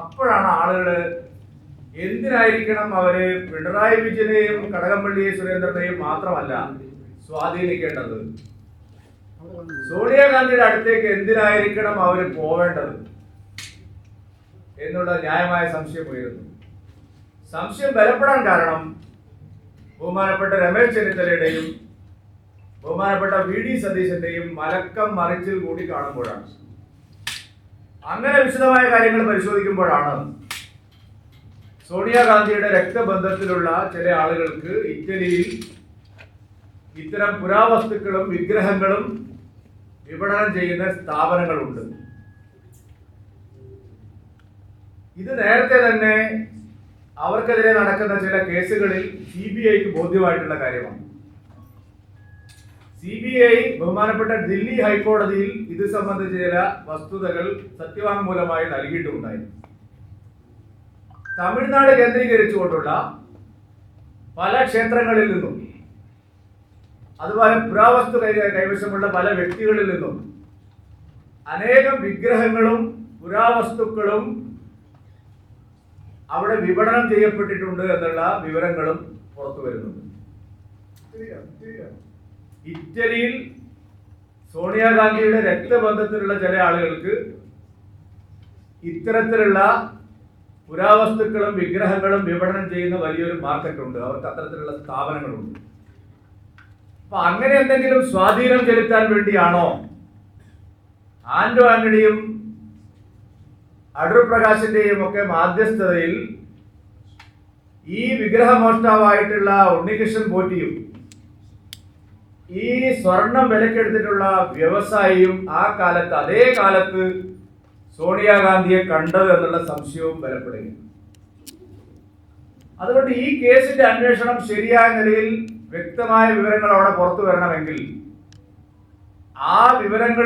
അപ്പോഴാണ് ആളുകൾ എന്തിനായിരിക്കണം അവർ പിണറായി വിജയനെയും കടകംപള്ളി സുരേന്ദ്രനെയും മാത്രമല്ല സ്വാധീനിക്കേണ്ടത്? സോണിയാഗാന്ധിയുടെ അടുത്തേക്ക് എന്തിനായിരിക്കണം അവർ പോവേണ്ടത്? എന്നുള്ള ന്യായമായ സംശയം ഉയരുന്നു. സംശയം ബലപ്പെടാൻ കാരണം ബഹുമാനപ്പെട്ട രമേശ് ചെന്നിത്തലയുടെയും ബഹുമാനപ്പെട്ട വി ഡി സതീശന്റെയും മലക്കം മറിച്ചിൽ കൂടി കാണുമ്പോഴാണ്. അങ്ങനെ വിശദമായ കാര്യങ്ങൾ പരിശോധിക്കുമ്പോഴാണ് സോണിയാഗാന്ധിയുടെ രക്തബന്ധത്തിലുള്ള ചില ആളുകൾക്ക് ഇറ്റലിയിൽ ഇത്തരം പുരാവസ്തുക്കളും വിഗ്രഹങ്ങളും വിപണനം ചെയ്യുന്ന സ്ഥാപനങ്ങളുണ്ട്. ഇത് നേരത്തെ തന്നെ അവർക്കെതിരെ നടക്കുന്ന ചില കേസുകളിൽ സി ബി ഐക്ക് ബോധ്യമായിട്ടുള്ള കാര്യമാണ്. സി ബി ഐ ബഹുമാനപ്പെട്ട ദില്ലി ഹൈക്കോടതിയിൽ ഇത് സംബന്ധിച്ച ചില വസ്തുതകൾ സത്യവാങ്മൂലമായി നൽകിയിട്ടുണ്ടായിരുന്നു തമിഴ്നാട് കേന്ദ്രീകരിച്ചുകൊണ്ടുള്ള പല ക്ഷേത്രങ്ങളിൽ നിന്നും അതുപോലെ പുരാവസ്തു കൈവശമുള്ള പല വ്യക്തികളിൽ നിന്നും അനേകം വിഗ്രഹങ്ങളും പുരാവസ്തുക്കളും അവിടെ വിപണനം ചെയ്യപ്പെട്ടിട്ടുണ്ട് എന്നുള്ള വിവരങ്ങളും പുറത്തു വരുന്നുണ്ട് ഇറ്റലിയിൽ സോണിയാഗാന്ധിയുടെ രക്തബന്ധത്തിലുള്ള ചില ആളുകൾക്ക് ഇത്തരത്തിലുള്ള പുരാവസ്തുക്കളും വിഗ്രഹങ്ങളും വിപണനം ചെയ്യുന്ന വലിയൊരു മാർക്കറ്റ് ഉണ്ട് അവർക്ക് അത്തരത്തിലുള്ള സ്ഥാപനങ്ങളുണ്ട്. അപ്പൊ അങ്ങനെ എന്തെങ്കിലും സ്വാധീനം ചെലുത്താൻ വേണ്ടിയാണോ ആന്റോ ആന്റണിയും അടൂർ പ്രകാശിന്റെയും ഒക്കെ മാധ്യസ്ഥതയിൽ ഈ വിഗ്രഹമോഷ്ടാവായിട്ടുള്ള ഉണ്ണികൃഷ്ണൻ പോറ്റിയും ഈ സ്വർണം വിലക്കെടുത്തിട്ടുള്ള വ്യവസായിയും ആ കാലത്ത് അതേ കാലത്ത് സോണിയാഗാന്ധിയെ കണ്ടത് എന്നുള്ള സംശയവും ബലപ്പെടുകയാണ്. അതുകൊണ്ട് ഈ കേസിന്റെ അന്വേഷണം ശരിയായ നിലയിൽ വ്യക്തമായ വിവരങ്ങൾ അവിടെ പുറത്തു വരണമെങ്കിൽ ആ വിവരങ്ങൾ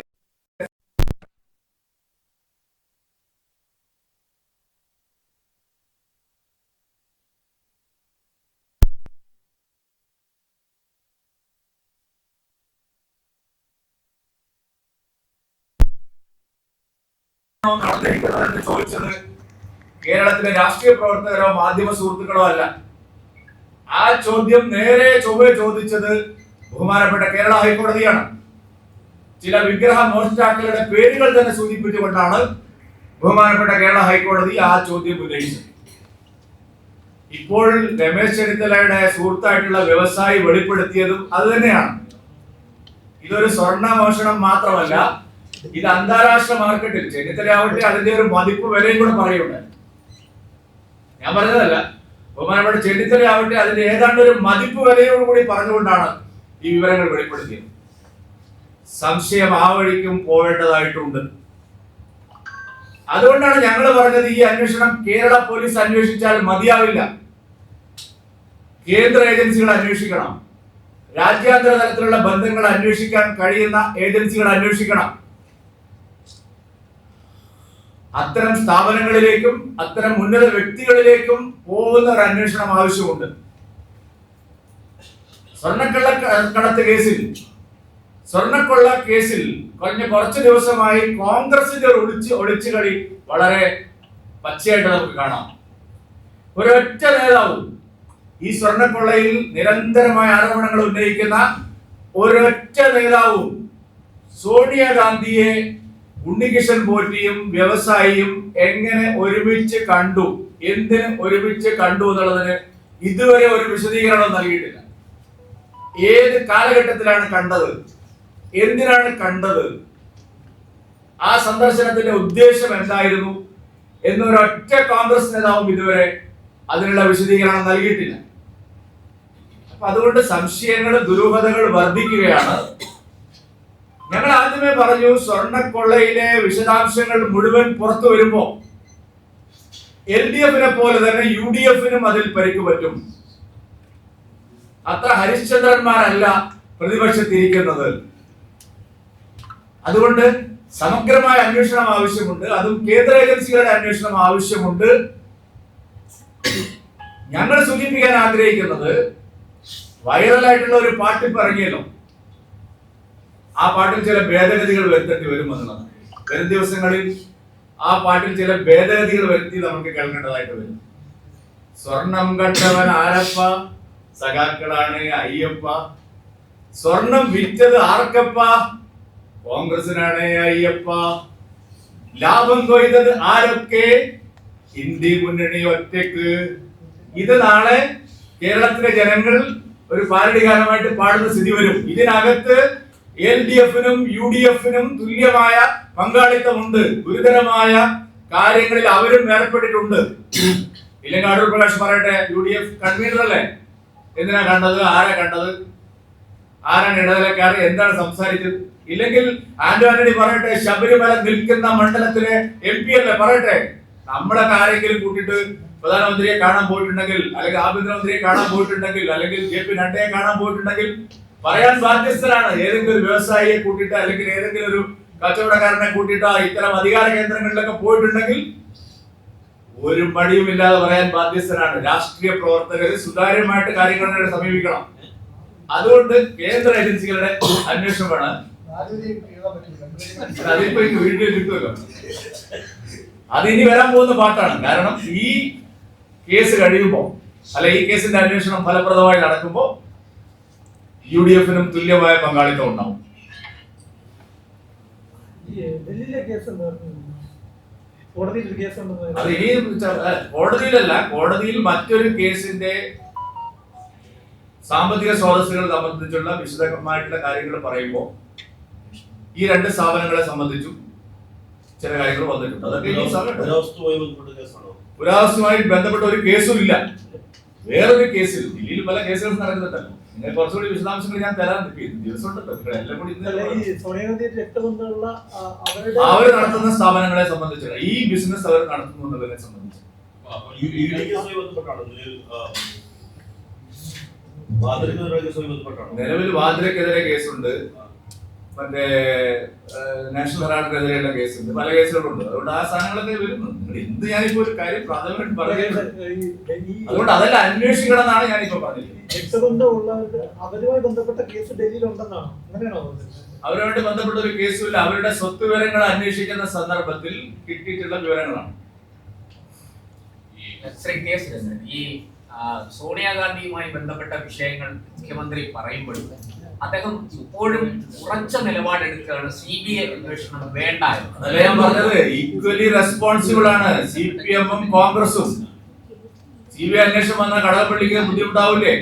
ചോദിച്ചത് കേരളത്തിലെ രാഷ്ട്രീയ പ്രവർത്തകരോ മാധ്യമ സുഹൃത്തുക്കളോ അല്ല. ആ ചോദ്യം നേരെ ചൊവ്വെ ചോദിച്ചത് ബഹുമാനപ്പെട്ട കേരള ഹൈക്കോടതിയാണ്. ചില വിഗ്രഹ മോഷ്ടാക്കളുടെ പേരുകൾ തന്നെ സൂചിപ്പിച്ചുകൊണ്ടാണ് ബഹുമാനപ്പെട്ട കേരള ഹൈക്കോടതി ആ ചോദ്യം ഉന്നയിച്ചത്. ഇപ്പോൾ രമേശ് ചെന്നിത്തലയുടെ സുഹൃത്തായിട്ടുള്ള വ്യവസായി വെളിപ്പെടുത്തിയതും അത് തന്നെയാണ്. ഇതൊരു സ്വർണ മോഷണം മാത്രമല്ല ഇത് അന്താരാഷ്ട്ര മാർക്കറ്റിൽ ചെന്നിത്തലയാവട്ടെ അതിന്റെ ഒരു മതിപ്പ് വിലയും കൂടെ പറയുന്നുണ്ട്. ഞാൻ പറഞ്ഞതല്ല. ബഹുമാനപ്പെട്ട ചെന്നിത്തലയാവട്ടെ അതിന്റെ ഏതാണ്ട് ഒരു മതിപ്പ് വിലയോട് കൂടി പറഞ്ഞുകൊണ്ടാണ് ഈ വിവരങ്ങൾ വെളിപ്പെടുത്തിയത്. സംശയം ആ വഴിക്കും പോവേണ്ടതായിട്ടുണ്ട്. അതുകൊണ്ടാണ് ഞങ്ങൾ പറഞ്ഞത് ഈ അന്വേഷണം കേരള പോലീസ് അന്വേഷിച്ചാൽ മതിയാവില്ല. കേന്ദ്ര ഏജൻസികൾ അന്വേഷിക്കണം. രാജ്യാന്തര തലത്തിലുള്ള ബന്ധങ്ങൾ അന്വേഷിക്കാൻ കഴിയുന്ന ഏജൻസികൾ അന്വേഷിക്കണം. അത്തരം സ്ഥാപനങ്ങളിലേക്കും അത്തരം ഉന്നത വ്യക്തികളിലേക്കും പോകുന്ന ഒരു അന്വേഷണം ആവശ്യമുണ്ട്. സ്വർണക്കള്ള കടത്ത് കേസിൽ സ്വർണക്കൊള്ള കേസിൽ കഴിഞ്ഞ കുറച്ച് ദിവസമായി കോൺഗ്രസിന്റെ ഒരു ഒളിച്ച് ഒളിച്ചു കളി വളരെ പച്ചയായിട്ട് നമുക്ക് കാണാം. ഒരൊറ്റ നേതാവ് ഈ സ്വർണക്കൊള്ളയിൽ നിരന്തരമായ ആരോപണങ്ങൾ ഉന്നയിക്കുന്ന ഒരൊറ്റ നേതാവും സോണിയാഗാന്ധിയെ ഉണ്ണികൃഷ്ണൻ പോറ്റിയും വ്യവസായിയും എങ്ങനെ ഒരുമിച്ച് കണ്ടു? എന്തിന് ഒരുമിച്ച് കണ്ടു എന്നുള്ളതിന് ഇതുവരെ ഒരു വിശദീകരണം നൽകിയിട്ടില്ല. ഏത് കാലഘട്ടത്തിലാണ് കണ്ടത്? എന്തിനാണ് കണ്ടത്? ആ സന്ദർശനത്തിന്റെ ഉദ്ദേശം എന്തായിരുന്നു? എന്നൊരൊറ്റ കോൺഗ്രസ് നേതാവും ഇതുവരെ അതിനുള്ള വിശദീകരണം നൽകിയിട്ടില്ല. അപ്പൊ അതുകൊണ്ട് സംശയങ്ങൾ ദുരൂഹതകൾ വർദ്ധിക്കുകയാണ്. ഞങ്ങൾ ആദ്യമേ പറഞ്ഞു സ്വർണക്കൊള്ളയിലെ വിശദാംശങ്ങൾ മുഴുവൻ പുറത്തു വരുമ്പോ എൽ ഡി എഫിനെ പോലെ തന്നെ യു ഡി എഫിനും അതിൽ പരിക്ക് പറ്റും. അത്ര ഹരിശ്ചന്ദ്രന്മാരല്ല പ്രതിപക്ഷത്തിരിക്കുന്നത്. അതുകൊണ്ട് സമഗ്രമായ അന്വേഷണം ആവശ്യമുണ്ട് അതും കേന്ദ്ര ഏജൻസികളുടെ അന്വേഷണം ആവശ്യമുണ്ട്. ഞങ്ങൾ സൂചിപ്പിക്കാൻ ആഗ്രഹിക്കുന്നത് വൈറലായിട്ടുള്ള ഒരു പാട്ട് പറഞ്ഞല്ലോ ആ പാട്ടിൽ ചില ഭേദഗതികൾ വരുത്തേണ്ടി വരും എന്നുള്ളതാണ് വരും ദിവസങ്ങളിൽ ആ പാട്ടിൽ ചില ഭേദഗതികൾ വരുത്തി നമുക്ക് കേൾക്കേണ്ടതായിട്ട് വരും. സ്വർണം കണ്ടവൻ ആരപ്പ? സഖാക്കളാണ് അയ്യപ്പ. സ്വർണം വിറ്റത് ആർക്കപ്പ? കോൺഗ്രസിനാണ് അയ്യപ്പ. ലാഭം കൊയ്തത് ആരൊക്കെ? ഹിന്ദി മുന്നണി ഒറ്റയ്ക്ക് ഇത് നാളെ കേരളത്തിലെ ജനങ്ങൾ ഒരു പാരടി ഗാനമായിട്ട് പാടുന്ന സ്ഥിതി വരും. ഇതിനകത്ത് എൽ ഡി എഫിനും യു ഡി എഫിനും തുല്യമായ പങ്കാളിത്തമുണ്ട്. ഗുരുതരമായ കാര്യങ്ങളിൽ അവരും ഏർപ്പെട്ടിട്ടുണ്ട്. ഇല്ലെങ്കിൽ അടൂർ പ്രകാശ് പറയട്ടെ യു ഡി എഫ് കൺവീനർ അല്ലേ? എന്തിനാ കണ്ടത്? ആരാ കണ്ടത്? ആരാണ് ഇടനിലക്കാരൻ? എന്താണ് സംസാരിച്ചത്? ഇല്ലെങ്കിൽ ആന്റോ ആന്റണി പറയട്ടെ ശബരിമല നിൽക്കുന്ന മണ്ഡലത്തിലെ എം പി അല്ലേ? പറയട്ടെ. നമ്മളൊക്കെ ആരെങ്കിലും കൂട്ടിയിട്ട് പ്രധാനമന്ത്രിയെ കാണാൻ പോയിട്ടുണ്ടെങ്കിൽ അല്ലെങ്കിൽ ആഭ്യന്തരമന്ത്രിയെ കാണാൻ പോയിട്ടുണ്ടെങ്കിൽ അല്ലെങ്കിൽ ജെ പി നഡ്ഡയെ കാണാൻ പോയിട്ടുണ്ടെങ്കിൽ പറയാൻ ബാധ്യസ്ഥരാണ്. ഏതെങ്കിലും ഒരു വ്യവസായിയെ കൂട്ടിയിട്ട് അല്ലെങ്കിൽ ഏതെങ്കിലും ഒരു കച്ചവടക്കാരനെ കൂട്ടിയിട്ടോ ഇത്തരം അധികാര കേന്ദ്രങ്ങളിലൊക്കെ പോയിട്ടുണ്ടെങ്കിൽ ഒരു മടിയുമില്ലാതെ പറയാൻ ബാധ്യസ്ഥരാണ്. രാഷ്ട്രീയ പ്രവർത്തകർ സുതാര്യമായിട്ട് കാര്യങ്ങളെ സമീപിക്കണം. അതുകൊണ്ട് കേന്ദ്ര ഏജൻസികളുടെ അന്വേഷണം അന്വേഷണമാണ് അതിപ്പോ വീട്ടിൽ കിട്ടുമല്ലോ അതിനി വരാൻ പോകുന്ന പാട്ടാണ്. കാരണം ഈ കേസ് കഴിയുമ്പോൾ അല്ല ഈ കേസിന്റെ അന്വേഷണം ഫലപ്രദമായി നടക്കുമ്പോൾ യു ഡി എഫിനും തുല്യമായ പങ്കാളിത്തം ഉണ്ടാവും. അത് ഇനി കോടതിയിലല്ല കോടതിയിൽ മറ്റൊരു കേസിന്റെ സാമ്പത്തിക സ്രോതസ്സുകൾ സംബന്ധിച്ചുള്ള വിശദമായിട്ടുള്ള കാര്യങ്ങൾ പറയുമ്പോൾ ഈ രണ്ട് സ്ഥാപനങ്ങളെ സംബന്ധിച്ചും ചില കാര്യങ്ങൾ വന്നിട്ടുണ്ട്. അതൊക്കെ പുരാവസ്തുമായി ബന്ധപ്പെട്ട ഒരു കേസും ഇല്ല. വേറൊരു കേസിൽ ദില്ലിയിൽ പല കേസുകൾ നടക്കുന്നുണ്ടല്ലോ നിങ്ങൾ കുറച്ചുകൂടി വിശദാംശങ്ങൾ ഞാൻ തരാൻ ദിവസം എല്ലാം കൂടി അവർ നടത്തുന്ന സ്ഥാപനങ്ങളെ സംബന്ധിച്ച് ഈ ബിസിനസ് അവർ നടത്തുന്നു എന്നുള്ളതിനെ സംബന്ധിച്ച് നിലവിൽ വാദ്രക്കെതിരെ കേസുണ്ട്. മറ്റേ നാഷണൽ ഹെറാൾഡിനെതിരെയുള്ള കേസുണ്ട്. പല കേസുകളുണ്ട്. അതുകൊണ്ട് ആ സാധനങ്ങളൊക്കെ വരുന്നു നിങ്ങൾ എന്ത് ഞാനിപ്പോ ഒരു കാര്യം പ്രാഥമികമായിട്ട് പറയുന്നത്? അതുകൊണ്ട് അതെല്ലാം അന്വേഷിക്കണം എന്നാണ് ഞാനിപ്പോ പറഞ്ഞത് അവരുമായി ബന്ധപ്പെട്ട കേസ് ഡൽഹിയിൽ ഉണ്ടെന്നാണ് അങ്ങനെയാണോ? അവരുമായിട്ട് ബന്ധപ്പെട്ട ഒരു കേസുമില്ല. അവരുടെ സ്വത്ത് വിവരങ്ങൾ അന്വേഷിക്കുന്ന സന്ദർഭത്തിൽ കിട്ടിയിട്ടുള്ള വിവരങ്ങളാണ്. ഈ സോണിയാഗാന്ധിയുമായി ബന്ധപ്പെട്ട വിഷയങ്ങൾ മുഖ്യമന്ത്രി പറയുമ്പോഴും അദ്ദേഹം ഇപ്പോഴും ഉറച്ച നിലപാടെടുക്കുകയാണ്. സി ബി ഐ അന്വേഷണം വേണ്ട അദ്ദേഹം പറഞ്ഞത്? ഈക്വലി റെസ്പോൺസിബിൾ ആണ്. സി പി എമ്മും കോൺഗ്രസും. സി ബി ഐ അന്വേഷണം വന്നാൽ കടകപ്പള്ളിക്ക് ബുദ്ധിമുട്ടാവില്ലേ?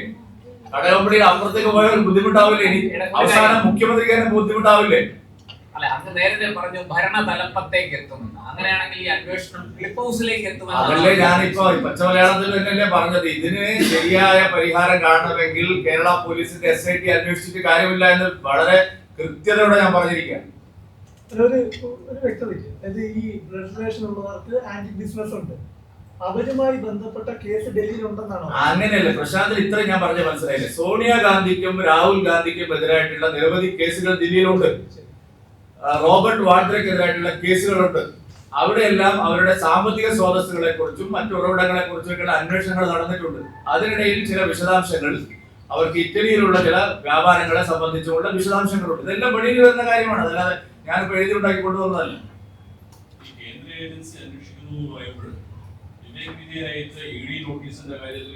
കടകപ്പള്ളിയിൽ അപ്പുറത്തേക്ക് പോയാൽ ബുദ്ധിമുട്ടാവില്ലേ? അവസാനം മുഖ്യമന്ത്രിക്ക് തന്നെ ബുദ്ധിമുട്ടാവില്ലേ? അല്ല അങ്ങ് നേരത്തെ പറഞ്ഞു ഭരണ തലപ്പത്തേക്ക് എത്തുമെന്ന് അങ്ങനെയാണെങ്കിൽ ഈ അന്വേഷണം ക്ലിപ്പ് ഹൗസിലേക്ക് അതല്ലേ എത്തുമെന്ന് ഞാനിപ്പോ ഈ പച്ച മലയാളത്തിൽ തന്നെയല്ലേ പറഞ്ഞത്? ഇതിന് ശരിയായ പരിഹാരം കാണണമെങ്കിൽ കേരള പോലീസിന്റെ എസ് ഐ ടി അന്വേഷിച്ചിട്ട് കാര്യമില്ല എന്ന് വളരെ കൃത്യതയോടെ ഞാൻ പറഞ്ഞിരിക്കുകയാണ്. ഒരു ഒരു വ്യക്തതയ്ക്ക്. അതായത് ഈ ബ്ലഡ് റിലേഷൻ ഉള്ളവർക്ക് ആന്റി ബിസിനസ് ഉണ്ട്. അവരുമായി ബന്ധപ്പെട്ട കേസ് ഡൽഹിയിൽ ഉണ്ടെന്നാണോ അങ്ങനെയല്ല. പ്രശാന്തിന് ഇത്ര ഞാൻ പറഞ്ഞ മനസ്സിലായില്ലേ? സോണിയാ ഗാന്ധിക്കും രാഹുൽ ഗാന്ധിക്കും എതിരായിട്ടുള്ള നിരവധി കേസുകൾ ദില്ലിയിലുണ്ട്. റോബർട്ട് വാഡ്രയ്ക്കെതിരായിട്ടുള്ള കേസുകളുണ്ട്. അവിടെയെല്ലാം അവരുടെ സാമ്പത്തിക സ്രോതസ്സുകളെ കുറിച്ചും മറ്റു ഉറവിടങ്ങളെ കുറിച്ചും അന്വേഷണങ്ങൾ നടന്നിട്ടുണ്ട്. അതിനിടയിൽ ചില വിശദാംശങ്ങൾ അവർക്ക് ഇറ്റലിയിലുള്ള ചില വ്യാപാരങ്ങളെ സംബന്ധിച്ചുള്ള വിശദാംശങ്ങളുണ്ട്. ഇതെല്ലാം വെളിയിൽ വരുന്ന കാര്യമാണ്. അതല്ലാതെ ഞാനിപ്പോ എഴുതി ഉണ്ടാക്കി കൊണ്ടുവന്നതല്ല. കേന്ദ്ര ഏജൻസി അന്വേഷിക്കുന്നു ഇ ഡി നോട്ടീസിന്റെ കാര്യത്തിൽ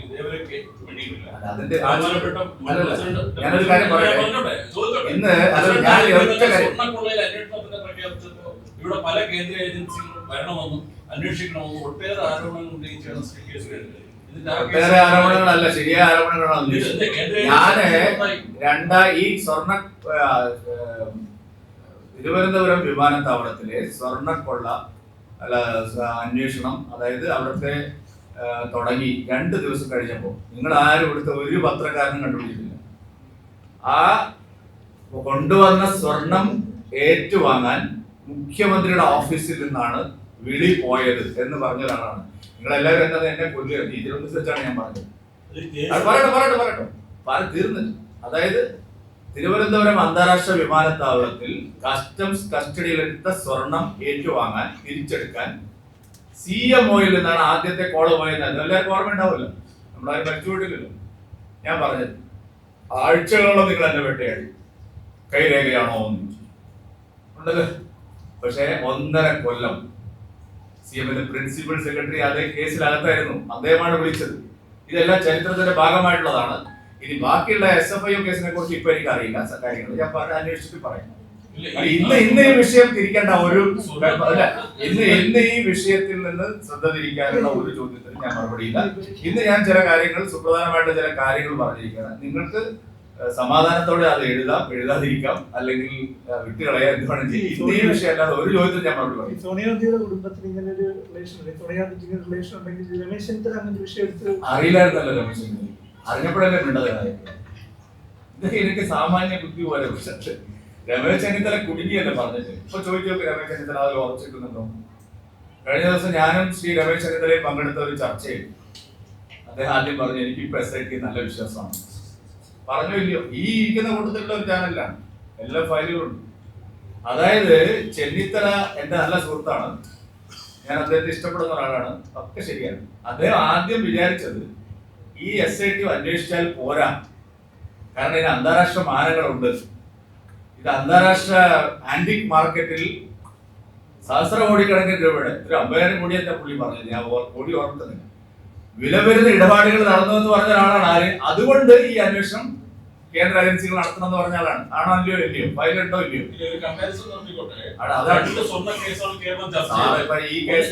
സ്വർണക്കൊള്ളയിൽ അന്വേഷണത്തിന്റെ പ്രഖ്യാപിച്ചപ്പോ ഇവിടെ പല കേന്ദ്ര ഏജൻസികളും വരണമെന്നും അന്വേഷിക്കണമെന്നും ഒട്ടേറെ ആരോപണങ്ങൾ ഉന്നയിച്ചാണ് ശ്രീ ആരോപണങ്ങളല്ല ശരിയായ ആരോപണങ്ങളാണ് ഞാൻ രണ്ടാ ഈ സ്വർണ തിരുവനന്തപുരം വിമാനത്താവളത്തിലെ സ്വർണക്കൊള്ള അല്ല അന്വേഷണം അതായത് അവിടുത്തെ തുടങ്ങി രണ്ട് ദിവസം കഴിഞ്ഞപ്പോൾ നിങ്ങൾ ആരും ഇവിടുത്തെ ഒരു പത്രക്കാരനും കണ്ടുപിടിച്ചിട്ടില്ല. ആ കൊണ്ടുവന്ന സ്വർണം ഏറ്റുവാങ്ങാൻ മുഖ്യമന്ത്രിയുടെ ഓഫീസിൽ നിന്നാണ് വിളി പോയത് എന്ന് പറഞ്ഞ ഒരാളാണ് നിങ്ങൾ എല്ലാവരും എന്നത് എന്നെ കൊല്ലുക? ഈ തിരുവനന്തപുരത്താണ് ഞാൻ പറഞ്ഞത്. പറയട്ടെ പറയട്ടെ പറയട്ടെ. പറ തീർന്നില്ല. അതായത് തിരുവനന്തപുരം അന്താരാഷ്ട്ര വിമാനത്താവളത്തിൽ കസ്റ്റംസ് കസ്റ്റഡിയിലെടുത്ത സ്വർണം ഏറ്റുവാങ്ങാൻ തിരിച്ചെടുക്കാൻ സി എം ഒയിൽ നിന്നാണ് ആദ്യത്തെ കോൾ പോയത്. എല്ലാവർക്കും ഓർമ്മ ഉണ്ടാവുമല്ലോ നമ്മളാരും മരിച്ചുപോയിട്ടില്ലല്ലോ ഞാൻ പറഞ്ഞത് ആഴ്ചകളോളം നിങ്ങൾ എന്നെ വേട്ടയാടി. കൈരേഖയാണോ എന്ന്. ഉണ്ടല്ലോ. പക്ഷേ ഒന്നര കൊല്ലം സി എമ്മിന്റെ പ്രിൻസിപ്പൽ സെക്രട്ടറി അതേ കേസിലകത്തായിരുന്നു അദ്ദേഹമാണ് വിളിച്ചത്. ഇതെല്ലാം ചരിത്രത്തിന്റെ ഭാഗമായിട്ടുള്ളതാണ്. ഇനി ബാക്കിയുള്ള എസ് എഫ് ഐ കേസിനെ കുറിച്ച് ഇപ്പൊ എനിക്ക് അറിയില്ല കാര്യങ്ങൾ ഞാൻ അന്വേഷിച്ചിട്ട് പറയാം. ഇന്ന് ഇന്ന് ഈ വിഷയം തിരിക്കേണ്ട ഒരു അല്ല ഇന്ന് ഇന്ന് ഈ വിഷയത്തിൽ നിന്ന് ശ്രദ്ധ തിരിക്കാനുള്ള ഒരു ചോദ്യത്തിന് ഞാൻ മറുപടിയില്ല ഇന്ന് ഞാൻ ചില കാര്യങ്ങൾ സുപ്രധാനമായിട്ട് ചില കാര്യങ്ങൾ പറഞ്ഞിരിക്കുകയാണ്. നിങ്ങൾക്ക് സമാധാനത്തോടെ അത് എഴുതാം എഴുതാതിരിക്കാം അല്ലെങ്കിൽ വിട്ടുകളയാം എന്ത് വേണമെങ്കിൽ ഇന്ന് ഈ വിഷയം അല്ലാതെ ഒരു ചോദ്യത്തിന് ഞാൻ മറുപടി പറയും സോണിയാഗാന്ധിയുടെ കുടുംബത്തിൽ ഇങ്ങനെ ഒരു റിലേഷൻ സോണിയാഗാന്ധിക്ക് റിലേഷൻ ഉണ്ടെങ്കിൽ രമേശ് ചെന്നിത്തല അങ്ങനെ ഒരു വിഷയം എടുത്ത് അറിയില്ലായിരുന്നല്ലോ രമേശ് ചെന്നിത്തല. അറിഞ്ഞപ്പോഴല്ലേ മിണ്ടതായി എനിക്ക് സാമാന്യ ബുദ്ധി പോലെ പക്ഷേ രമേശ് ചെന്നിത്തല കുടുങ്ങിയല്ലേ പറഞ്ഞിട്ട് ഇപ്പൊ ചോദിച്ചു നോക്ക് രമേശ് ചെന്നിത്തല അത് ഉറച്ചിട്ടുന്നുണ്ടോ കഴിഞ്ഞ ദിവസം ഞാനും ശ്രീ രമേശ് ചെന്നിത്തലയും പങ്കെടുത്ത ഒരു ചർച്ചയിൽ അദ്ദേഹം ആദ്യം പറഞ്ഞു എനിക്ക് ഇപ്പൊ എസ് നല്ല വിശ്വാസമാണ്. പറഞ്ഞു ഇല്ലയോ? ഈ ഇരിക്കുന്ന കൂട്ടത്തിലുള്ള ഒരു ചാനലാണ് എല്ലാ ഫയലുകളും ഉണ്ട്. അതായത് ചെന്നിത്തല എന്റെ നല്ല സുഹൃത്താണ്. ഞാൻ അദ്ദേഹത്തെ ഇഷ്ടപ്പെടുന്ന ഒരാളാണ്. ഒക്കെ ശരിയാണ്. അദ്ദേഹം ആദ്യം വിചാരിച്ചത് ഈ എസ് ഐ ടി അന്വേഷിച്ചാൽ പോരാ. കാരണം ഇതിന് അന്താരാഷ്ട്ര മാനങ്ങളുണ്ട്. ഇത് അന്താരാഷ്ട്ര ആന്റിക് മാർക്കറ്റിൽ സഹസ്ര കോടിക്കണക്കിന് രൂപയുടെ ഒരു അമ്പതിനായിരം കോടി എന്താ പുള്ളി പറഞ്ഞത് ഞാൻ കോടി ഓർക്കുന്നില്ല. വില വരുന്ന ഇടപാടുകൾ നടന്നു എന്ന് പറഞ്ഞ ഒരാളാണ് ആര്? അതുകൊണ്ട് ഈ അന്വേഷണം കേന്ദ്ര ഏജൻസികൾ നടത്തണം പറഞ്ഞാലാണ് ആണോ അല്ലയോ ഇല്ലയോ? ഫയലുണ്ടോ ഇല്ലയോ? ഈ കേസ്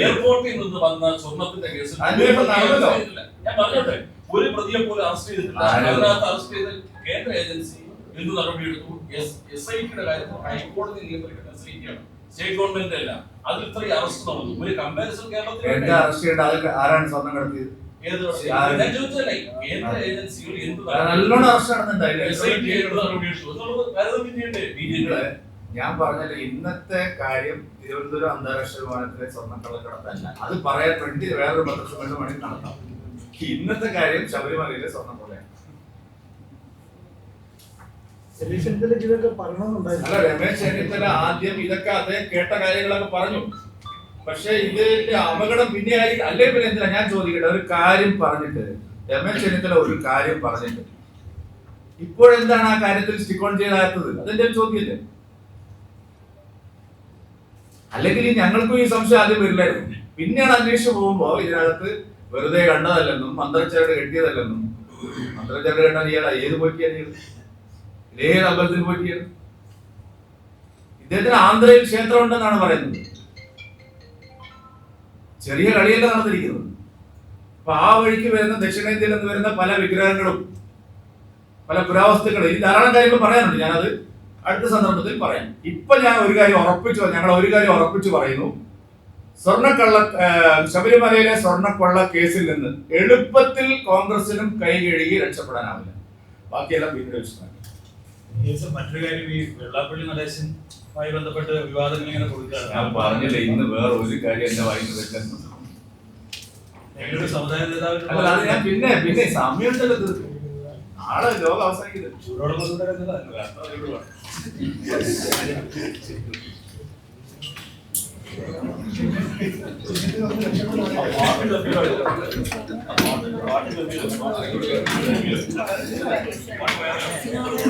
എയർപോർട്ടിൽ നിന്ന് വന്ന സ്വർണത്തിന്റെ കേസ്. ഞാൻ പറഞ്ഞോട്ടെ ഒരു പ്രതിയെ പോലും അറസ്റ്റ് ചെയ്തിട്ടില്ല. അതിനകത്ത് അറസ്റ്റ് ചെയ്ത കേന്ദ്ര ഏജൻസി എന്ത് നടപടിയെടുത്തു? എസ് ഐ ടിയുടെ കാര്യത്തിൽ ഹൈക്കോടതി നിയന്ത്രിക്കുന്ന എസ് ഐ സ്റ്റേറ്റ് ഗവൺമെന്റ് അല്ല. അതിൽ ഇത്രയും അറസ്റ്റ് നടന്നു. ഒരു കമ്പാരിസൺ കേരളത്തിൽ ആരാണ് സ്വർണം കടത്തിയത്? ഞാൻ നല്ലോണം പറഞ്ഞല്ലോ ഇന്നത്തെ കാര്യം തിരുവനന്തപുരം അന്താരാഷ്ട്ര വിമാനത്തിലെ സ്വർണക്കള്ളക്കടത്തല്ല അത് പറയാൻ വേണ്ടി വേറൊരു പത്രസമ്മേളനം വേണമെങ്കിൽ നടത്താം. ഇന്നത്തെ കാര്യം ശബരിമലയിലെ സ്വർണക്കൊള്ളയാണ് ചെന്നിത്തലയ്ക്ക് ഇതൊക്കെ അല്ല രമേശ് ചെന്നിത്തല ആദ്യം ഇതൊക്കെ അദ്ദേഹം കേട്ട കാര്യങ്ങളൊക്കെ പറഞ്ഞു. പക്ഷെ ഇതിന്റെ അപകടം പിന്നെ ആയിരിക്കും അല്ലെ പിന്നെ എന്തിനാ? ഞാൻ ചോദിക്കട്ടെ ഒരു കാര്യം പറഞ്ഞിട്ട്. രമേശ് ചെന്നിത്തല ഒരു കാര്യം പറഞ്ഞിട്ട്. ഇപ്പോഴെന്താണ് ആ കാര്യത്തിൽ സ്റ്റിക്ക് ഓൺ ചെയ്താത്തത്? അതെന്റെ ചോദ്യമില്ലേ? അല്ലെങ്കിൽ ഞങ്ങൾക്കും ഈ സംശയം ആദ്യം വരില്ലായിരുന്നു പിന്നെയാണ് അന്വേഷിച്ചു പോകുമ്പോ ഇതിനകത്ത് വെറുതെ കണ്ടതല്ലെന്നും മന്ത്രച്ചേട് കെട്ടിയതല്ലെന്നും മന്ത്രച്ചേട് കണ്ടാൽ ഇയാളാ ഏത് പോറ്റിയാണ് ഏത് അമ്പലത്തിൽ പറ്റിയാണ്. ഇദ്ദേഹത്തിന് ആന്ധ്രയിൽ ക്ഷേത്രം ഉണ്ടെന്നാണ് പറയുന്നത്. ചെറിയ കളിയല്ല നടന്നിരിക്കുന്നത്. അപ്പൊ ആ വഴിക്ക് വരുന്ന ദക്ഷിണേന്ത്യയിൽ നിന്ന് വരുന്ന പല വിഗ്രഹങ്ങളും പല പുരാവസ്തുക്കളും ഇനി ധാരാളം കാര്യങ്ങൾ പറയാനുണ്ട്. ഞാനത് അടുത്ത സന്ദർഭത്തിൽ പറയാം. ഇപ്പൊ ഞാൻ ഒരു കാര്യം ഉറപ്പിച്ചു ഞങ്ങൾ ഒരു കാര്യം ഉറപ്പിച്ചു പറയുന്നു. സ്വർണക്കള്ള ശബരിമലയിലെ സ്വർണക്കൊള്ള കേസിൽ നിന്ന് എളുപ്പത്തിൽ കോൺഗ്രസിനും കൈ കഴുകി രക്ഷപ്പെടാനാവില്ല. ബാക്കിയെല്ലാം പിന്നീട് വിശദമാക്കി മറ്റൊരു കാര്യം ഈ വെള്ളാപ്പള്ളി നടേശനുമായി ബന്ധപ്പെട്ട് വിവാദങ്ങൾ ഇങ്ങനെ ഞാൻ കൊടുക്കുകയാണ് പറഞ്ഞില്ല ഇന്ന് വേറെ ഒരു കാര്യം എന്റെ വായിന്ന് വെക്കുന്നു ഞങ്ങളുടെ സമുദായ അല്ല അത് ഞാൻ പിന്നെ പിന്നെ തീർക്കും നാളെ ലോകം അവസാനിക്കുന്നത്